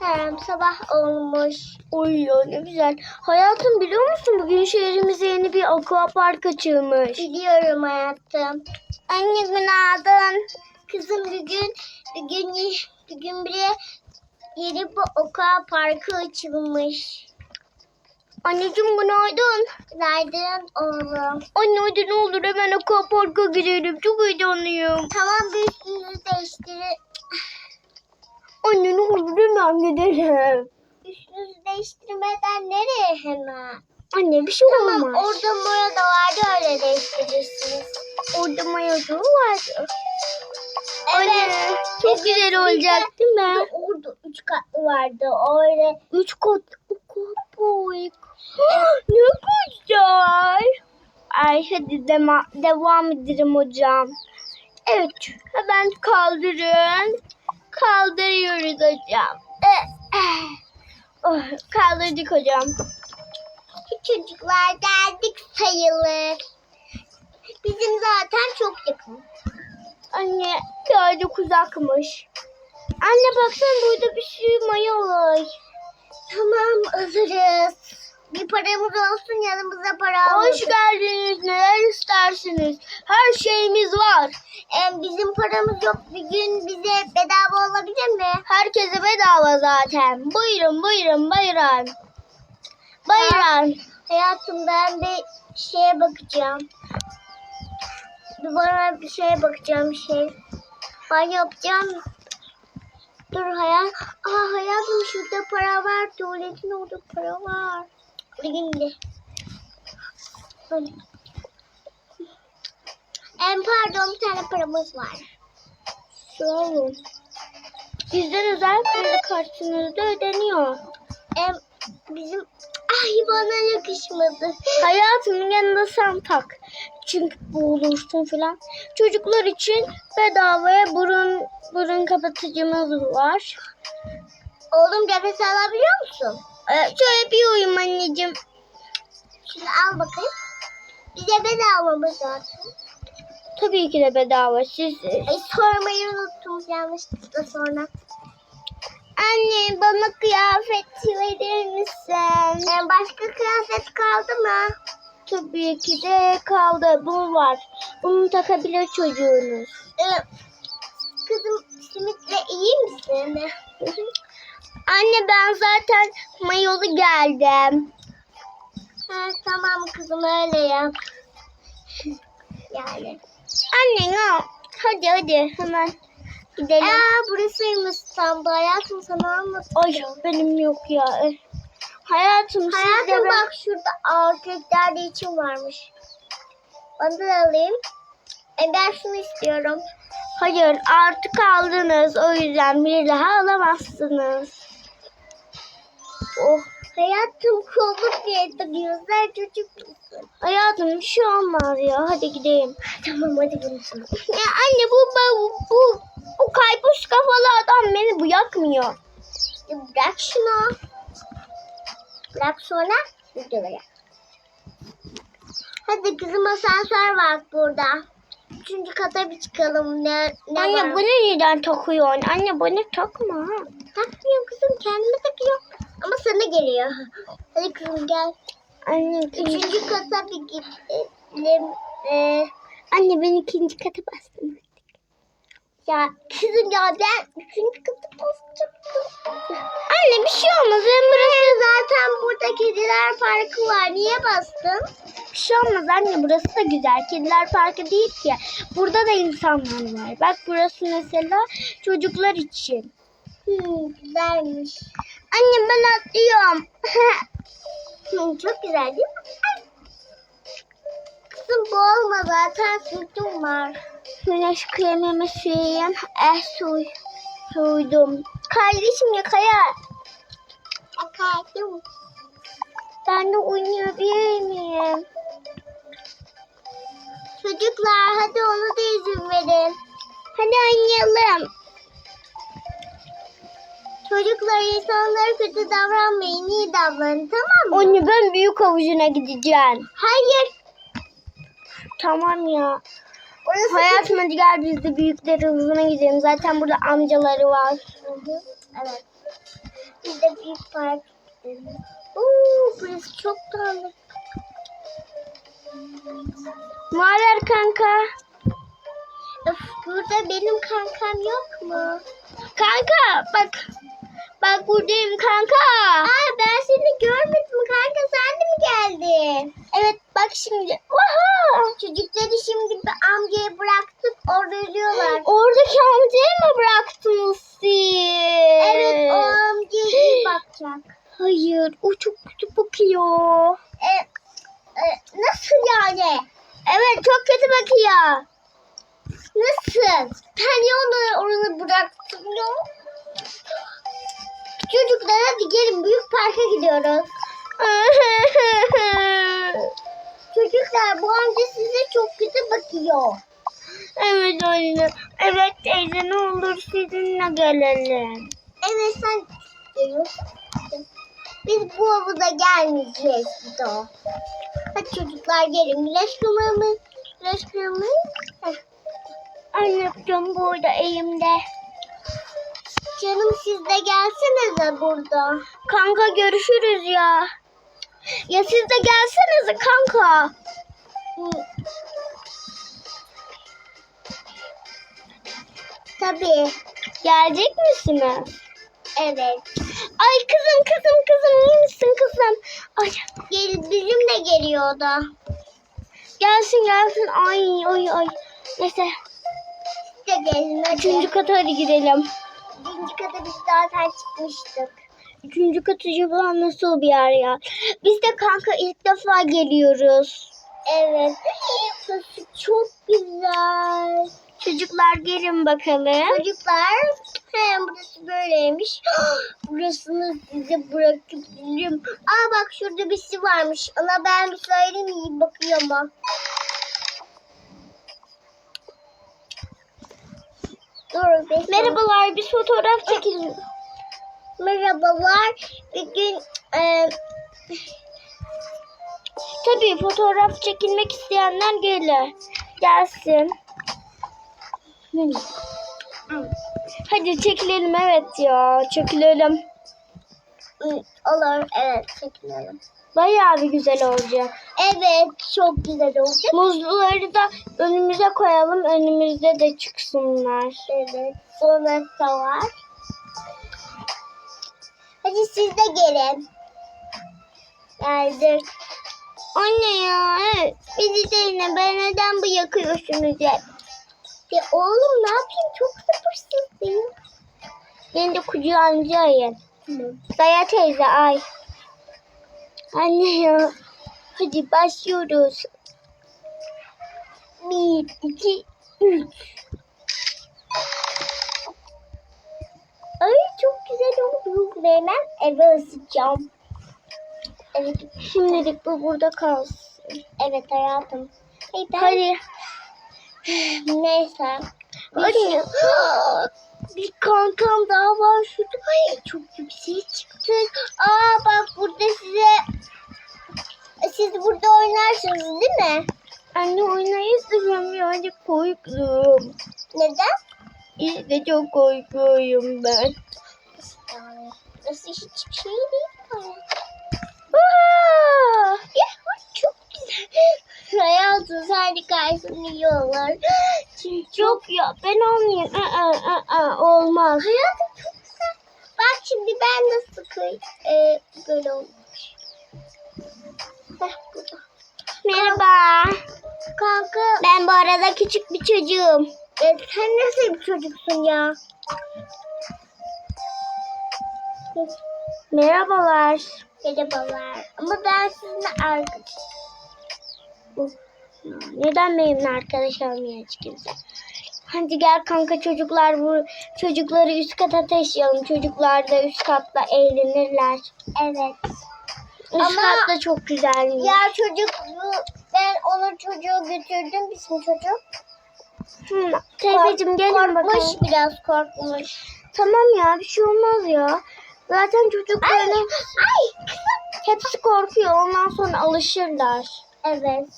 Hem sabah olmuş. Ya ne güzel. Hayatım biliyor musun bugün şehrimize yeni bir aquapark açılmış. Biliyorum hayatım. Anne günaydın. Kızım bugün bugün bugün bir yeni bir okul parkı açılmış. Anneciğim günaydın. Günaydın oğlum. Anne hadi ne olur hemen aquaparka gidelim. Çok heyecanlıyım. Tamam bir üstünüzü değiştirin. Anne ne olur hemen gidelim. Üstünüzü değiştirmeden nereye hemen? Anne bir şey Tamam olmaz. orada moya da vardı öyle değiştirirsiniz. Orada mayozu vardı. Anne çok Evet, güzel bir de- olacak değil mi? Orada üç katlı vardı öyle. Üç kat aquapark. ne güzel. Ay hadi dema, devam edelim hocam. Evet hemen kaldırın. Kaldırıyoruz hocam. Eh, eh. Oh, kaldırdık hocam. Çocuklar geldik sayılır. Bizim zaten çok yakın. Anne birazcık uzakmış. Anne baksana burada bir sürü maya var. Tamam hazırız. Bir paramız olsun yanımıza para Hoş olsun. geldiniz. Neler istersiniz? Her şeyimiz var. Em, bizim paramız yok. Bir gün bize bedava olabilir mi? Herkese bedava zaten. Buyurun buyurun buyurun. Buyurun. Hayatım ben bir şeye bakacağım. Bana bir şeye bakacağım bir şey. Ben yapacağım. Dur hayat. Aa hayatım şurada para var. Tuvaletin orada para var. Şimdi. Em pardon bir tane paramız var. Sağ olun. Bizden özel kredi kartınızda ödeniyor. Em bizim ay bana yakışmadı. Hayatımın yanında sen tak. Çünkü boğulursun falan. Çocuklar için bedavaya burun burun kapatıcımız var. Oğlum nefes alabiliyor musun? Ee, şöyle bir uyum anneciğim. Şunu al bakayım. Bize bedava mı zaten? Tabii ki de bedava. Siz Ay sormayı unuttum yanlışlıkla sonra. Anne bana kıyafet verir misin? Ee, başka kıyafet kaldı mı? Tabii ki de kaldı. Bu var. Bunu takabilir çocuğunuz. Ee, kızım simitle iyi misin? Anne ben zaten mayolu geldim. Ha, tamam kızım öyle yap. yani. Anne ne? Hadi hadi hemen gidelim. Aa burasıymış İstanbul. Hayatım sana anlatacağım. Ay benim yok ya. Hayatım de Hayatım ben- bak şurada erkeklerde için varmış. Onu da alayım. E ben şunu istiyorum. Hayır artık aldınız. O yüzden bir daha alamazsınız. Oh hayatım kolluk diye. Sen çocuk? Hayatım bir şey olmaz ya. Hadi gidelim. Tamam hadi bunu sana. Ya anne bu bu bu, bu kayboş kafalı adam beni bu yakmıyor. Bırak şunu. Bırak sonra. Hadi kızım asansör var burada. Üçüncü kata bir çıkalım. Ne, ne Anne var? bunu neden takıyorsun? Anne bunu takma. Takmıyorum kızım kendime takıyorum. Ama sana geliyor. Hadi kızım gel. Anne, Üçüncü kata bir gidelim. Ee, anne ben ikinci kata bastım. ya kızım ya ben üçüncü kata basacaktım. Anne bir şey olmaz. Ben burası Burası zaten burada kediler parkı var. Niye bastın? Bir şey olmaz anne. Burası da güzel. Kediler parkı değil ki. Burada da insanlar var. Bak burası mesela çocuklar için. Hmm, güzelmiş. Anne ben atlıyorum. Hmm, çok güzel değil mi? Kızım boğulma zaten sütüm var. Güneş kremimi süreyim. Eh suy. Suydum. Kardeşim ya kaya. Efendim. Ben de oynayabilir miyim? Çocuklar hadi ona da izin verin. Hadi oynayalım. Çocuklar insanlara kötü davranmayın, iyi davranın tamam mı? Anne ben büyük havuzuna gideceğim. Hayır. Tamam ya. Orası Hayatım hadi gel biz de büyükler havuzuna gidelim. Zaten burada amcaları var. Hı hı, Evet. Biz de büyük park gidelim. Oo, burası çok dağınık. Haber kanka? Öf, burada benim kankam yok mu? Kanka bak. Bak buradayım kanka. Aa, ben seni görmedim kanka. Sen de mi geldin? Evet bak şimdi. Vaha! Çocukları şimdi bir amcaya bıraktık. Orada ölüyorlar. Oradaki amcayı mı bıraktınız siz? Evet o amcaya iyi bakacak. Hayır o çok kötü bakıyor. E, e, nasıl yani? Evet çok kötü bakıyor. Nasıl? Sen niye onları orada bıraktın ya? Çocuklar hadi gelin büyük parka gidiyoruz. Çocuklar bu amca size çok kötü bakıyor. evet anne. Evet teyze ne olur sizinle gelelim. Evet sen geliyorsun. Biz bu havuza gelmeyeceğiz bir daha. Hadi çocuklar gelin. Güneş kremamız. Güneş. Heh. Annem burada elimde. Canım siz de gelsenize burada. Kanka görüşürüz ya. Ya siz de gelsenize kanka. Tabii. Gelecek misiniz? Evet. Ay kızım kızım kızım iyi misin kızım? Ay Gel, bizim de geliyor o da. gelsin gelsin. Ay ay ay. Neyse gelin hadi. üçüncü kata hadi gidelim. Birinci kata biz zaten çıkmıştık. Üçüncü kat acaba nasıl bir yer ya? Biz de kanka ilk defa geliyoruz. Evet. Burası çok güzel. Çocuklar gelin bakalım. Çocuklar he, burası böyleymiş. Burasını size bırakabilirim. Aa bak şurada birisi varmış. Ona ben bir söyleyeyim iyi bakıyor mu? Dur bir Merhabalar biz fotoğraf çekelim. Merhabalar. Bir gün e, Tabii fotoğraf çekilmek isteyenler gelir. Gelsin. Hadi çekilelim evet ya çekilelim. olur evet çekilelim. Bayağı bir güzel olacak. Evet çok güzel olacak. Muzluları da önümüze koyalım önümüzde de çıksınlar. Evet. Sonra da var. Hadi siz de gelin. Geldik. Anne ya evet. Bizi de yine ben neden bu yakıyorsunuz ya? Ya oğlum ne yapayım çok sabırsızlıyım. Beni de kucağınıza ayın. Daya teyze ay. Anne ya. Hadi başlıyoruz. Bir, iki, üç. Ay çok güzel oldu. Ve hemen eve ısıtacağım. Evet, Şimdilik bu burada kalsın. evet hayatım. Hey, ben... Hadi. Neyse. Hadi. Bir kankam daha var şurada. Ay çok yükseğe çıktık. Aa bak burada size siz burada oynarsınız değil mi? Anne oynayız da ben birazcık korktum. Neden? İşte çok korkuyorum ben. Burası hiçbir şey değil. bana. Aa! Ya çok güzel. Sen de karşısında iyi olur. Çünkü Yok ya ben olmayayım. Aa, aa, aa, olmaz. hayatım çok güzel. Bak şimdi ben nasıl kıy e, böyle olmuş. Heh, burada. Merhaba. Kanka Ben bu arada küçük bir çocuğum. e, sen nasıl bir çocuksun ya? Merhabalar. Merhabalar. Ama ben sizinle arkadaşım. Neden benimle arkadaş kimse? Hadi gel kanka çocuklar bu çocukları üst kata taşıyalım. Çocuklar da üst katta eğlenirler. Evet. Üst Ama- katta çok güzelmiş. Ya çocuk bu ben onun çocuğu götürdüm bizim çocuk. Hı, teyzeciğim gelin korkmuş bakalım. biraz korkmuş. Tamam ya bir şey olmaz ya. Zaten Ay, çocukların ay kızım. hepsi korkuyor. Ondan sonra alışırlar. Evet.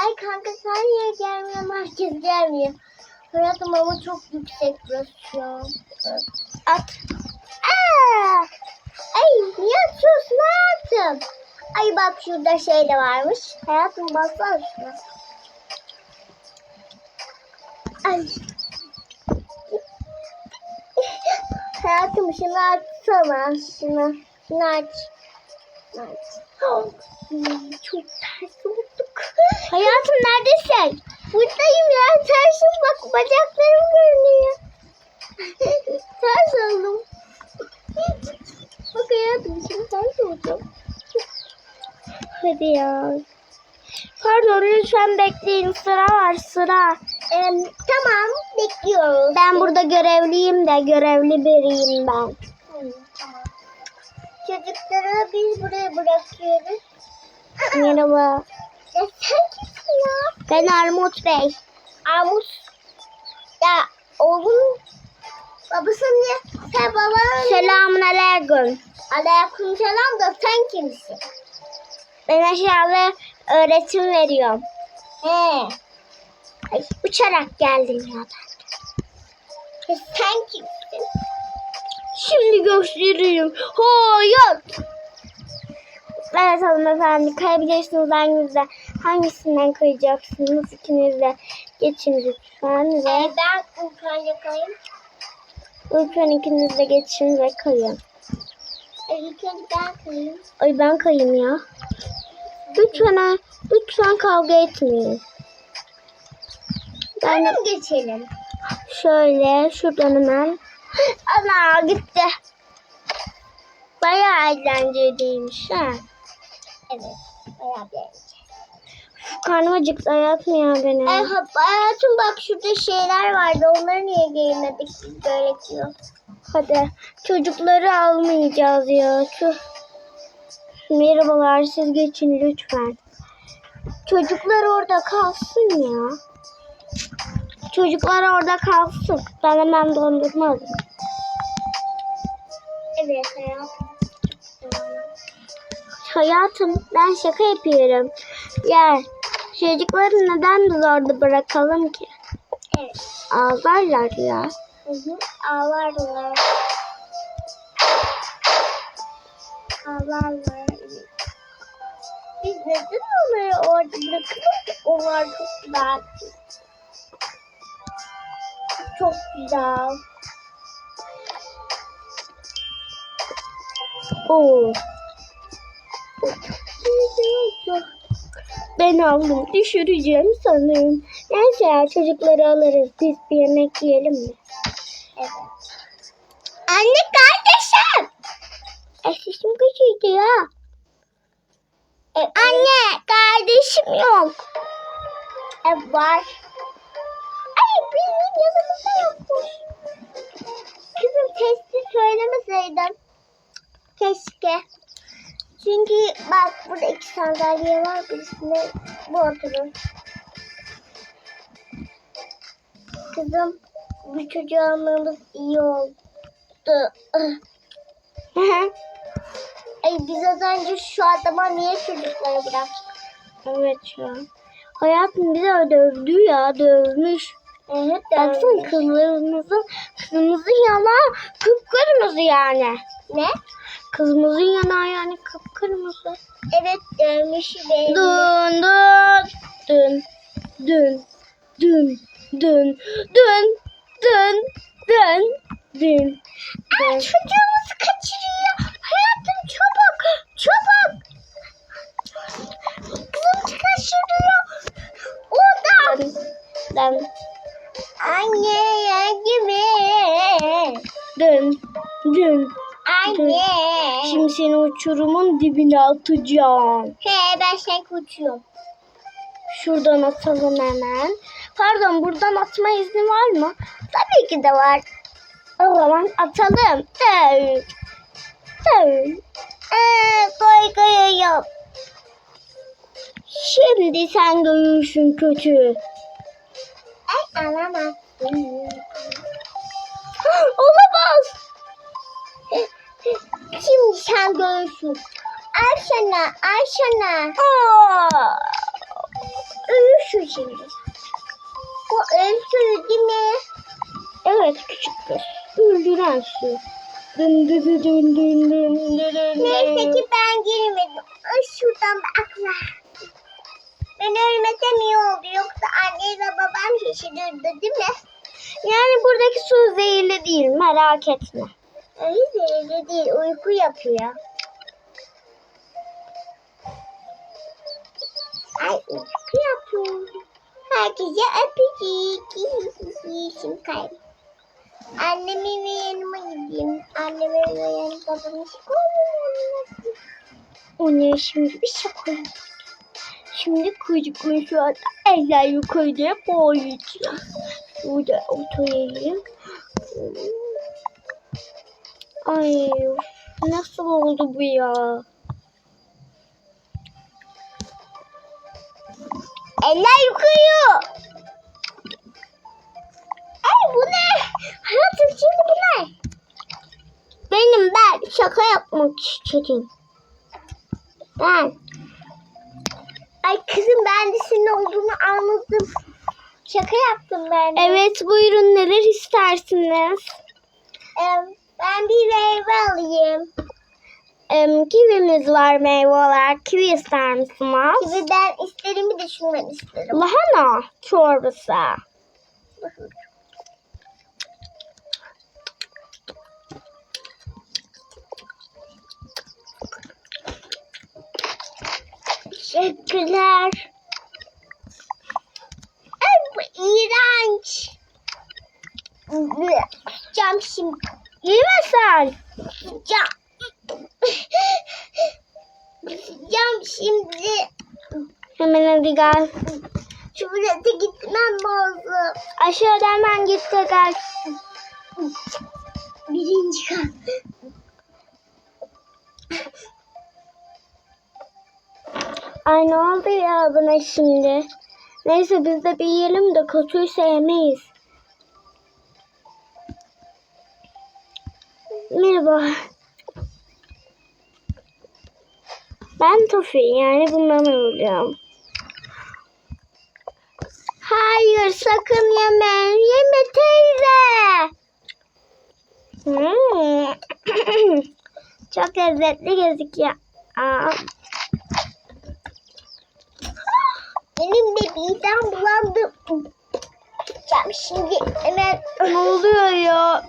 Ay kanka sen niye gelmiyorsun? Herkes gelmiyor. Hayatım ama çok yüksek burası şu. At. Aa! Ay niye atıyorsun hayatım? Ay bak şurada şey de varmış. Hayatım baksana şuna. Ay. Hayatım şunu açsana. Şunu. Şunu aç. Aç. Çok ters olduk. Hayatım neredesin? Buradayım ya. Tersim bak bacaklarım görünüyor. ters oldum. bak hayatım şimdi ters oldum. Hadi ya. Pardon lütfen bekleyin sıra var sıra. Em, tamam bekliyoruz. Ben burada görevliyim de görevli biriyim ben. Hı, tamam. Çocukları biz buraya bırakıyoruz. Merhaba. Sen kimsin ya? Ben Armut Bey. Armut. Ya oğlum babası niye? Sen babanın Selamun aleyküm. Aleyküm selam da sen kimsin? Ben aşağıda öğretim veriyorum. He. Ay, uçarak geldim ya ben. Ya sen kimsin? Şimdi göstereyim. Hayat. Evet hanımefendi kayabilirsiniz hanginizde. Hangisinden kayacaksınız ikiniz de. Geçin lütfen ve Ee, ben Ukrayna kayım. lütfen ikiniz de geçin ve kayın. Ee, ben kayım. Ay ben kayayım ya. Lütfen lütfen kavga etmeyin. Ben Hadi geçelim. şöyle şuradan hemen. Ana gitti. Bayağı eğlenceliymiş ha. Evet. Bayağı bir Karnım acıktı hayatım ya benim. Ay, ha- hayatım bak şurada şeyler vardı. Onları niye giymedik? Böyle giyiyoruz. Hadi çocukları almayacağız ya. Tüh. Merhabalar siz geçin lütfen. Çocuklar orada kalsın ya. Çocuklar orada kalsın. Ben hemen dondurma alayım. Evet hayatım. Ben şaka yapıyorum. Gel. Çocukları neden biz orada bırakalım ki? Evet. Ağlarlar ya. Hı hı. Ağlarlar. Ağlarlar. Biz neden onları orada bırakalım ki? Onlar çok güzel. Çok güzel. Oo. Ben aldım. Düşüreceğim sanırım. Neyse ya çocukları alırız. Biz bir yemek yiyelim mi? Evet. Anne kardeşim. Eşim kaçıydı ya. E, Anne kardeşim yok. E, var. Ay bizim yanımızda yokmuş. Kızım testi söylemeseydin. Keşke. Çünkü bak burada iki sandalye var. Birisinde bu oturur. Kızım bu çocuğu almamız iyi oldu. Ay biz az önce şu adama niye çocukları bıraktık? evet ya. Hayatım bizi dövdü ya. Dövmüş. Evet, Baksana kızlarımızın kızımızın yanağı kıpkırmızı yani. Ne? Kızımızın yanağı yani kıpkırmızı. Evet dövmüş beni. Dün dün dün dün dün dün dün dün dün dün. çocuğumuzu kaçırıyor. Hayatım çabuk. Çabuk. Kızım kaçırıyor. Orada. Dün Anne gibi. dün dün. Anne. Şimdi seni uçurumun dibine atacağım. He ben sen uçuyorum. Şuradan atalım hemen. Pardon buradan atma izni var mı? Tabii ki de var. O zaman atalım. Dön. Dön. Ee, koy koyuyorum. Şimdi sen görürsün kötü. Alamazsın. Olamaz. Şimdi sen görürsün. Ayşana, Ayşana. Ölürsün şimdi. Bu ölsün değil mi? Evet küçük. Öldüren su. Dın dı dı dın dın dın dı dın dın. Neyse ki ben girmedim. Şuradan bakla. Ben ölmesem iyi oldu. Yoksa anne ve babam şaşırırdı değil mi? Yani buradaki su zehirli değil merak etme. Öyle zehirli değil. Uyku yapıyor. Ay uyku yapıyor. Herkese öpücük. Şimdi kayb. Annemin ve yanıma gideyim. Annemin ve yanıma babamın şikolata. O ne şimdi bir şaka yaptık. Şimdi kuyruklu şu anda eller yukarıya boyayacağım. Burada oturayım. Ay nasıl oldu bu ya? Eller yukarı. Ay bu ne? Hayatım şimdi bu ne? Benim ben şaka yapmak istedim. Ben. Ay kızım ben de senin olduğunu anladım. Şaka yaptım ben de. Evet buyurun neler istersiniz? Ben bir meyve alayım. Em, kivimiz var meyve olarak. Kivi ister misiniz? Gibi ben isterim bir de şunu ben isterim. Lahana çorbası. Teşekkürler. Ay bu iğrenç. Cam şimdi. Yeme sen. Cam. Cam şimdi. Hemen hadi gel. Tuvalete gitmem lazım. Aşağıda hemen git de gel. Birinci kat. Ay ne oldu ya buna şimdi? Neyse biz de bir yiyelim de kötüyse yemeyiz. Merhaba. Ben Tofi yani bundan ölüyorum. Hayır sakın yeme. Yeme teyze. Hmm. Çok lezzetli gözüküyor. Aa, Benim de midem bulandı. Cam şimdi hemen. Ne oluyor ya?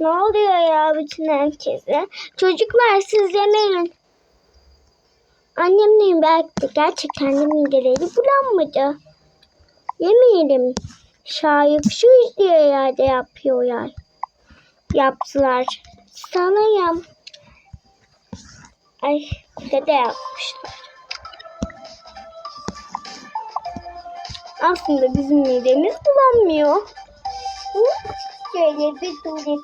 ne oluyor ya bütün herkese? Çocuklar siz yemeyin. Annemleyim belki gerçekten de mideleri bulanmadı. Yemeyelim. Şayık şu izliyor yerde yapıyorlar. Yaptılar. Sanayım. Ay kulede yapmışlar. Aslında bizim midemiz bulanmıyor. Şöyle bir tuvalet.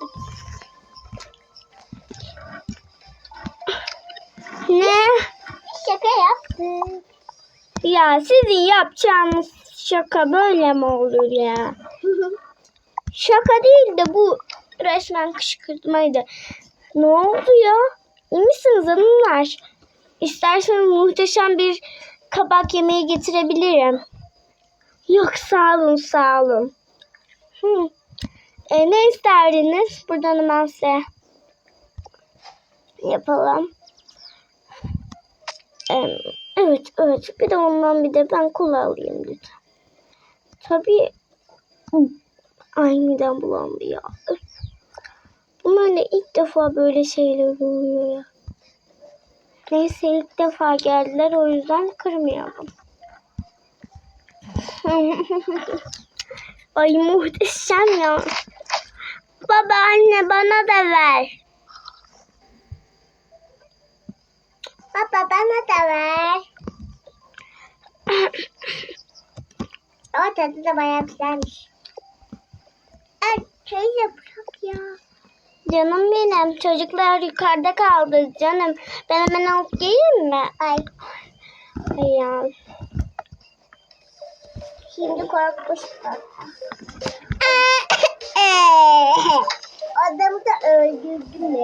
Ne? Şaka yaptım. Ya sizin yapacağınız şaka böyle mi olur ya? Şaka değil de bu resmen kışkırtmaydı. Ne oldu ya? İyi misiniz hanımlar? İsterseniz muhteşem bir kabak yemeği getirebilirim. Yok sağ olun sağ olun. Hı. E, ne isterdiniz? Buradan hemen size yapalım. Em, Evet evet bir de ondan bir de ben kola alayım lütfen. Tabii ay midem bulandı ya. Bunlarla ilk defa böyle şeyler oluyor ya. Neyse ilk defa geldiler o yüzden kırmayalım. ay muhteşem ya. Baba anne bana da ver. Baba bana da ver. o tadı da bayağı güzelmiş. Ay teyze bırak ya. Canım benim çocuklar yukarıda kaldı canım. Ben hemen alıp geleyim mi? Ay Ay ya. Şimdi korkmuştum. Adamı da öldürdü mü?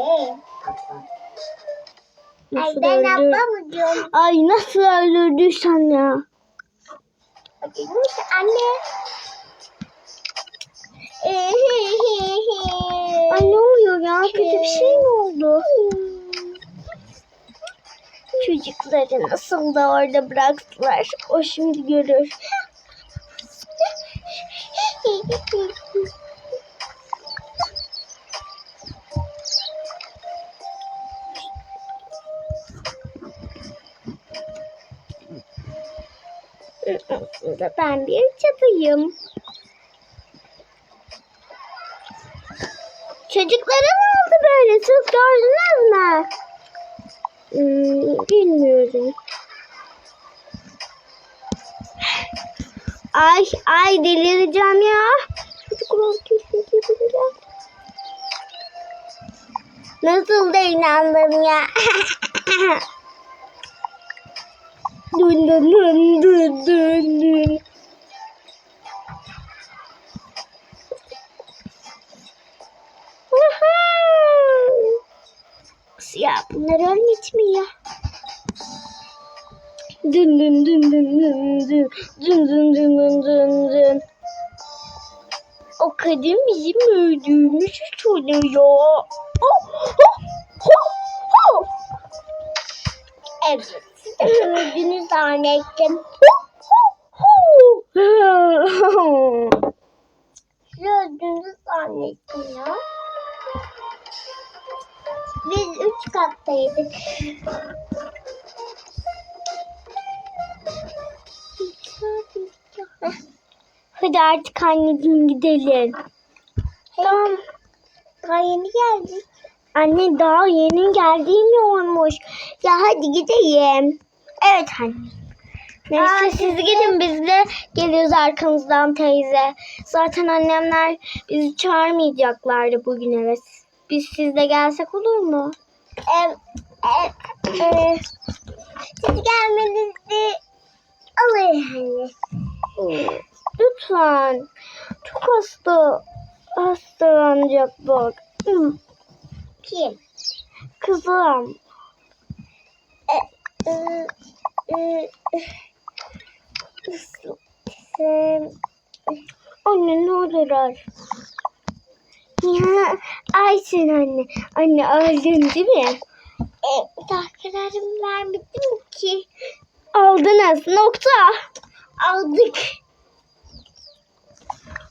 Ay Nasıl ben öldür- abla mı diyorum? Ay nasıl öldürdüysen ya. Neyse anne. Ee, ne oluyor ya? Kötü bir şey mi oldu? Çocukları nasıl da orada bıraktılar. O şimdi görür. Ben bir cadıyım. Çocuklara ne oldu böyle? Siz gördünüz mü? Hmm, bilmiyorum. Ay ay delireceğim ya. Nasıl da inandım ya. dün dün dün dün dün dün. Ya bunlar ölmüş mi ya? Dün dün dün dün dün dün dün dün dün dün dün dün. O kadın bizim öldüğümüzü söylüyor. Oh, oh, oh, oh. Evet. Öldünüz zannettim. Öldünüz zannettim ya. Biz üç kattaydık. Hadi artık anneciğim gidelim. Tamam. Daha yeni geldik. Anne daha yeni geldiğim olmuş. Ya hadi gidelim. Evet anne. Neyse Aa, siz gidin biz de geliyoruz arkanızdan teyze. Zaten annemler bizi çağırmayacaklardı bugün eve. Biz sizle gelsek olur mu? Em, e, siz gelmenizi alır hani. Lütfen. Çok hasta. Hastalanacak bak. Hı, Kim? Kızım. E, e, e? Anne ne olur ar. Ya Ayşen anne. Anne ağladın değil mi? E, daha kararımı vermedim ki. Aldınız. Nokta. Aldık.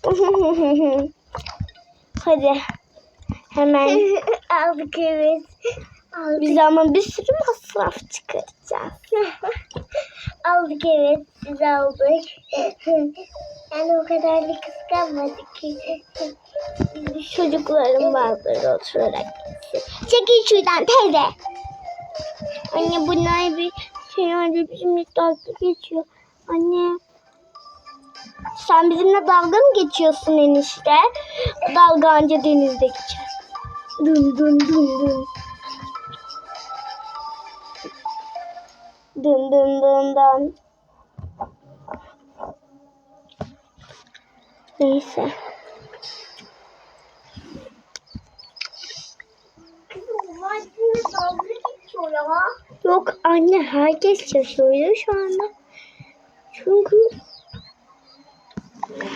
Hadi. Hemen. Aldık evet. Aldık. Biz ama bir sürü masraf çıkaracağız. aldık evet. Biz aldık. yani o kadar da kıskanmadık ki. Çocuklarım bazıları oturarak gitsin. Çekil şuradan teyze. Anne bunlar bir şey önce bizimle dalga geçiyor. Anne. Sen bizimle dalga mı geçiyorsun enişte? Dalga anca denizde geçer. Dun dun dun dun. Dun dun dun dun. Neyse. Yok anne herkes yaşıyor şu anda. Çünkü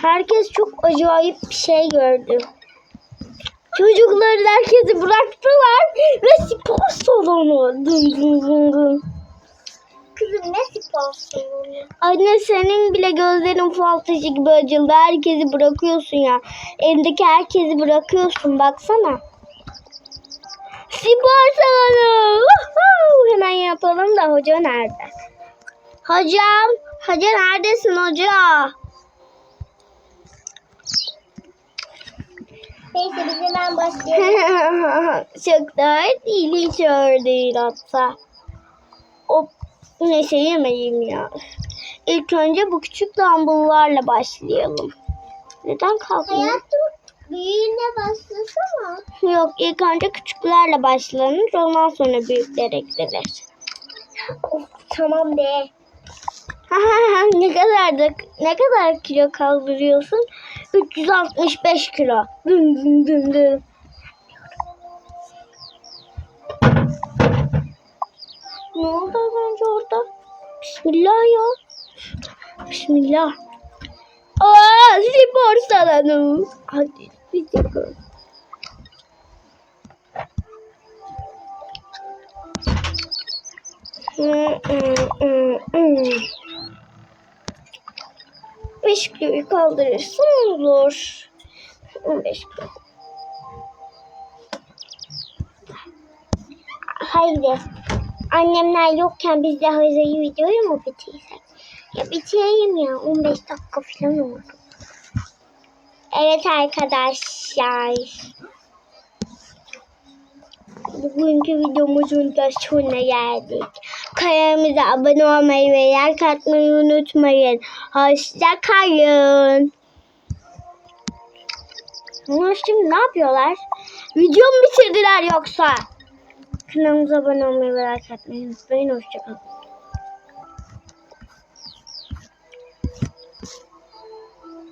herkes çok acayip bir şey gördü. Çocukları herkesi bıraktılar ve spor salonu. Dın dın dın dın. Kızım ne spor salonu? Anne senin bile gözlerin fal taşı gibi açıldı. Herkesi bırakıyorsun ya. Evdeki herkesi bırakıyorsun baksana. Spor salonu. Woohoo! Hemen yapalım da hoca nerede? Hocam. Hoca neredesin hoca? Neyse biz hemen başlayalım. Çok da ilginç değil hatta. O neyse yemeyeyim ya. İlk önce bu küçük dumbbell'larla başlayalım. Neden kalkmıyor? Hayatım büyüğüne başlasana. Yok ilk önce küçüklerle başlanır ondan sonra büyükler eklenir. Of, tamam be. ne kadar da, ne kadar kilo kaldırıyorsun? 365 kilo. Düm düm düm düm. Ne oldu az önce orada? Bismillah ya. Bismillah. Aa, spor salonu. Hadi gidelim. Mm-mm-mm-mm. 15 kiloyu kaldırırsam olur. 15 kilo. Haydi. Annemler yokken biz de hazırı videoyu mu bitirsek? Ya bitireyim ya. 15 dakika falan oldu. Evet arkadaşlar. Bugünkü videomuzun da sonuna geldik. Kanalımıza abone olmayı ve like atmayı unutmayın. Hoşça kalın. Bunlar şimdi ne yapıyorlar? Video mu bitirdiler yoksa? Kanalımıza abone olmayı ve like atmayı unutmayın. Hoşça kalın.